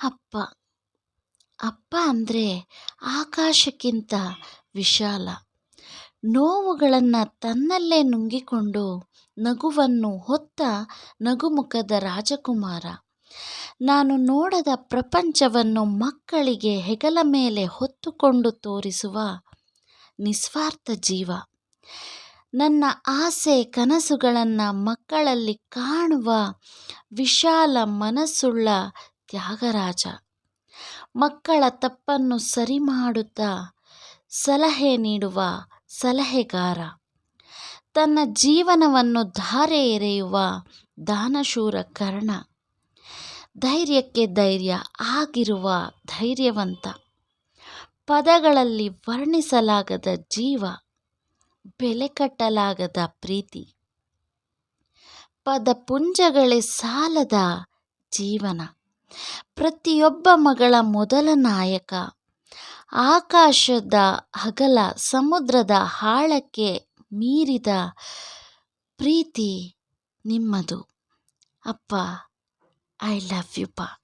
ಅಪ್ಪ ಅಪ್ಪ ಅಂದರೆ ಆಕಾಶಕ್ಕಿಂತ ವಿಶಾಲ. ನೋವುಗಳನ್ನು ತನ್ನಲ್ಲೇ ನುಂಗಿಕೊಂಡು ನಗುವನ್ನು ಹೊತ್ತ ನಗುಮುಖದ ರಾಜಕುಮಾರ. ನಾನು ನೋಡದ ಪ್ರಪಂಚವನ್ನು ಮಕ್ಕಳಿಗೆ ಹೆಗಲ ಮೇಲೆ ಹೊತ್ತುಕೊಂಡು ತೋರಿಸುವ ನಿಸ್ವಾರ್ಥ ಜೀವ. ನನ್ನ ಆಸೆ ಕನಸುಗಳನ್ನು ಮಕ್ಕಳಲ್ಲಿ ಕಾಣುವ ವಿಶಾಲ ಮನಸ್ಸುಳ್ಳ ತ್ಯಾಗರಾಜ. ಮಕ್ಕಳ ತಪ್ಪನ್ನು ಸರಿ ಮಾಡುತ್ತಾ ಸಲಹೆ ನೀಡುವ ಸಲಹೆಗಾರ. ತನ್ನ ಜೀವನವನ್ನು ಧಾರೆ ಎರೆಯುವ ದಾನಶೂರ ಕರ್ಣ. ಧೈರ್ಯಕ್ಕೆ ಧೈರ್ಯ, ಆಗಿರುವ ಧೈರ್ಯವಂತ. ಪದಗಳಲ್ಲಿ ವರ್ಣಿಸಲಾಗದ ಜೀವ, ಬೆಲೆ ಕಟ್ಟಲಾಗದ ಪ್ರೀತಿ. ಪದಪುಂಜಗಳೇ ಸಾಲದ ಜೀವನ. ಪ್ರತಿಯೊಬ್ಬ ಮಗಳ ಮೊದಲ ನಾಯಕ. ಆಕಾಶದ ಹಗಲ ಸಮುದ್ರದ ಆಳಕ್ಕೆ ಮೀರಿದ ಪ್ರೀತಿ ನಿಮ್ಮದು. ಅಪ್ಪ ಐ ಲವ್ ಯು ಪಾ